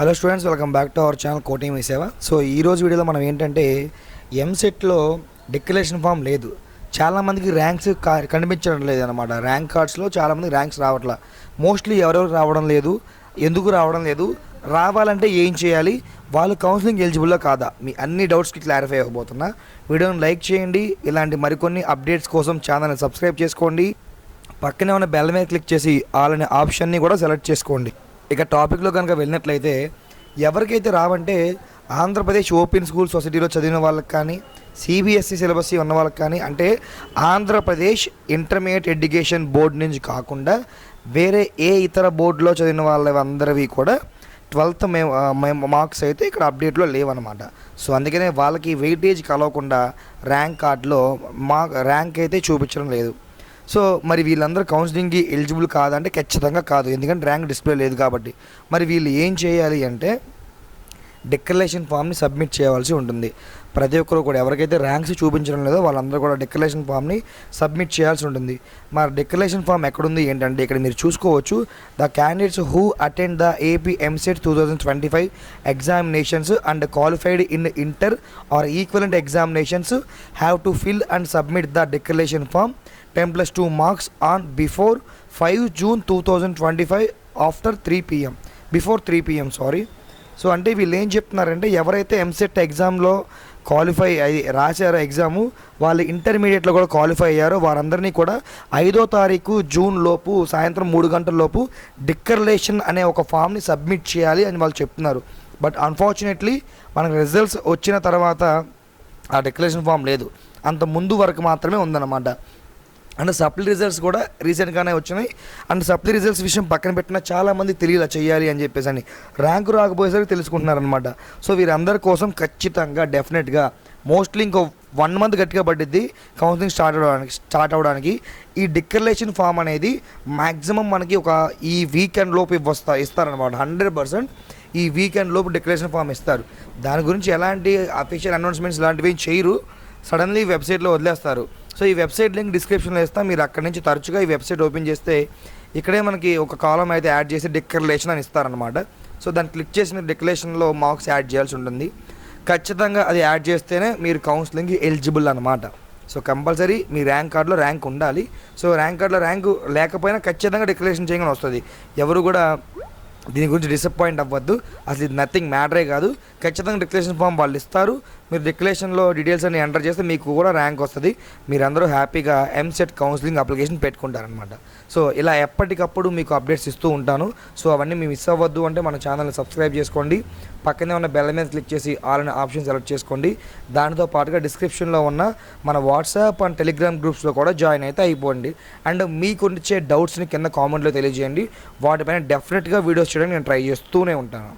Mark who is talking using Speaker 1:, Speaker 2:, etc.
Speaker 1: Hello students welcome back to our channel coding మీ సేవ. So ఈ రోజు వీడియోలో మనం ఏంటంటే ఎంసెట్లో డిక్లరేషన్ ఫామ్ లేదు. చాలామందికి ర్యాంక్స్ కా- కనిపించడం లేదు అనమాట ర్యాంక్ కార్డ్స్లో చాలామంది ర్యాంక్స్ రావట్లా. మోస్ట్లీ ఎవరెవరు రావడం లేదు ఎందుకు రావడం లేదు రావాలంటే ఏం చేయాలి వాళ్ళు కౌన్సిలింగ్ ఎలిజిబుల్లో కాదా? మీ అన్ని డౌట్స్కి క్లారిఫై అవ్వబోతున్నా. వీడియోని లైక్ చేయండి ఇలాంటి మరికొన్ని అప్డేట్స్ కోసం ఛానల్ని సబ్స్క్రైబ్ చేసుకోండి. పక్కనే ఉన్న బెల్ మీద క్లిక్ చేసి ఆల్ అనే ఆప్షన్ని కూడా సెలెక్ట్ చేసుకోండి. ఇక టాపిక్లో కనుక వెళ్ళినట్లయితే ఎవరికైతే రావంటే ఆంధ్రప్రదేశ్ ఓపెన్ స్కూల్ సొసైటీలో చదివిన వాళ్ళకి కానీ సిబిఎస్ఈ సిలబస్ ఉన్న వాళ్ళకి కానీ అంటే ఆంధ్రప్రదేశ్ ఇంటర్మీడియట్ ఎడ్యుకేషన్ బోర్డు నుంచి కాకుండా వేరే ఏ ఇతర బోర్డులో చదివిన వాళ్ళందరివి కూడా ట్వెల్త్ మేము మార్క్స్ అయితే ఇక్కడ అప్డేట్లో లేవన్నమాట. సో అందుకనే వాళ్ళకి వెయిటేజ్ కలవకుండా ర్యాంక్ కార్డులో మా ర్యాంక్ అయితే చూపించడం లేదు. సో మరి వీళ్ళందరూ కౌన్సిలింగ్కి ఎలిజిబుల్ కాదంటే ఖచ్చితంగా కాదు. ఎందుకంటే ర్యాంక్ డిస్ప్లే లేదు కాబట్టి. మరి వీళ్ళు ఏం చేయాలి అంటే డిక్లరేషన్ ఫామ్ని సబ్మిట్ చేయవలసి ఉంటుంది. ప్రతి ఒక్కరు కూడా ఎవరికైతే ర్యాంక్స్ చూపించడం లేదో వాళ్ళందరూ కూడా డిక్లరేషన్ ఫామ్ని సబ్మిట్ చేయాల్సి ఉంటుంది. మరి డిక్లరేషన్ ఫామ్ ఎక్కడుంది ఏంటంటే ఇక్కడ మీరు చూసుకోవచ్చు the candidates who attend the AP EAMCET two thousand twenty five examinations and qualified in inter or equivalent examinations have to fill and submit the declaration form ten plus two marks on before five June two thousand twenty five after three PM before three PM sorry so అంటే వీళ్ళు ఏం చెప్తున్నారంటే ఎవరైతే ఎంసెట్ ఎగ్జామ్లో qualify అయ్యి రాశారో exam వాళ్ళు ఇంటర్మీడియట్లో కూడా క్వాలిఫై అయ్యారో వారందరినీ కూడా ఐదో తారీఖు జూన్ లోపు సాయంత్రం మూడు గంటల లోపు డిక్లరేషన్ అనే ఒక ఫామ్ని సబ్మిట్ చేయాలి అని వాళ్ళు చెప్తున్నారు. బట్ అన్ఫార్చునేట్లీ మనకు రిజల్ట్స్ వచ్చిన తర్వాత ఆ డిక్లరేషన్ ఫామ్ లేదు. అంత ముందు వరకు మాత్రమే ఉందన్నమాట. అండ్ సప్లీ రిజల్ట్స్ కూడా రీసెంట్గానే వచ్చినాయి. అండ్ సప్లీ రిజల్ట్స్ విషయం పక్కన పెట్టిన చాలామంది తెలియలా చేయాలి అని చెప్పేసి అని ర్యాంకు రాకపోయేసరికి తెలుసుకుంటున్నారనమాట సో వీరందరి కోసం ఖచ్చితంగా డెఫినెట్గా మోస్ట్లీ ఇంకో వన్ మంత్ గట్టిగా పడ్డిద్ది కౌన్సిలింగ్ స్టార్ట్ అవడానికి స్టార్ట్ అవడానికి. ఈ డిక్లరేషన్ ఫామ్ అనేది మ్యాక్సిమం మనకి ఒక ఈ వీకెండ్ లోపు ఇవ్వస్తా ఇస్తారనమాట హండ్రెడ్ పర్సెంట్ ఈ వీకెండ్ లోపు డిక్లరేషన్ ఫామ్ ఇస్తారు. దాని గురించి ఎలాంటి అఫీషియల్ అనౌన్స్మెంట్స్ లాంటివి ఏం చేయరు. సడన్లీ వెబ్సైట్లో వదిలేస్తారు. సో ఈ వెబ్సైట్ లింక్ డిస్క్రిప్షన్లో ఇస్తాం మీరు అక్కడి నుంచి తరచుగా ఈ వెబ్సైట్ ఓపెన్ చేస్తే ఇక్కడే మనకి ఒక కాలం అయితే యాడ్ చేసి డిక్లరేషన్ అని ఇస్తారనమాట సో దాన్ని క్లిక్ చేసిన డిక్లరేషన్లో మార్క్స్ యాడ్ చేయాల్సి ఉంటుంది. ఖచ్చితంగా అది యాడ్ చేస్తేనే మీరు కౌన్సిలింగ్కి ఎలిజిబుల్ అనమాట సో కంపల్సరీ మీ ర్యాంక్ కార్డులో ర్యాంక్ ఉండాలి. సో ర్యాంక్ కార్డులో ర్యాంక్ లేకపోయినా ఖచ్చితంగా డిక్లరేషన్ చేయగానే వస్తుంది. ఎవరు కూడా దీని గురించి డిసప్పాయింట్ అవ్వద్దు. అసలు ఇది నథింగ్ మ్యాటరే కాదు. ఖచ్చితంగా డిక్లరేషన్ ఫామ్ వాళ్ళు ఇస్తారు. మీరు డిక్లరేషన్లో డీటెయిల్స్ అన్ని ఎంటర్ చేస్తే మీకు కూడా ర్యాంక్ వస్తుంది. మీరందరూ హ్యాపీగా ఎంసెట్ కౌన్సిలింగ్ అప్లికేషన్ పెట్టుకుంటారనమాట సో ఇలా ఎప్పటికప్పుడు మీకు అప్డేట్స్ ఇస్తూ ఉంటాను. సో అవన్నీ మీ మిస్ అవ్వద్దు అంటే మన ఛానల్ని సబ్స్క్రైబ్ చేసుకోండి. పక్కనే ఉన్న బెల్ మీద క్లిక్ చేసి ఆల్ అనే ఆప్షన్ సెలెక్ట్ చేసుకోండి. దానితో పాటుగా డిస్క్రిప్షన్లో ఉన్న మన వాట్సాప్ అండ్ టెలిగ్రామ్ గ్రూప్స్లో కూడా జాయిన్ అయితే అయిపోండి. అండ్ మీకు వచ్చే డౌట్స్ని కింద కామెంట్లో తెలియజేయండి. వాటిపైన డెఫినెట్గా వీడియోస్ చేయడానికి నేను ట్రై చేస్తూనే ఉంటాను.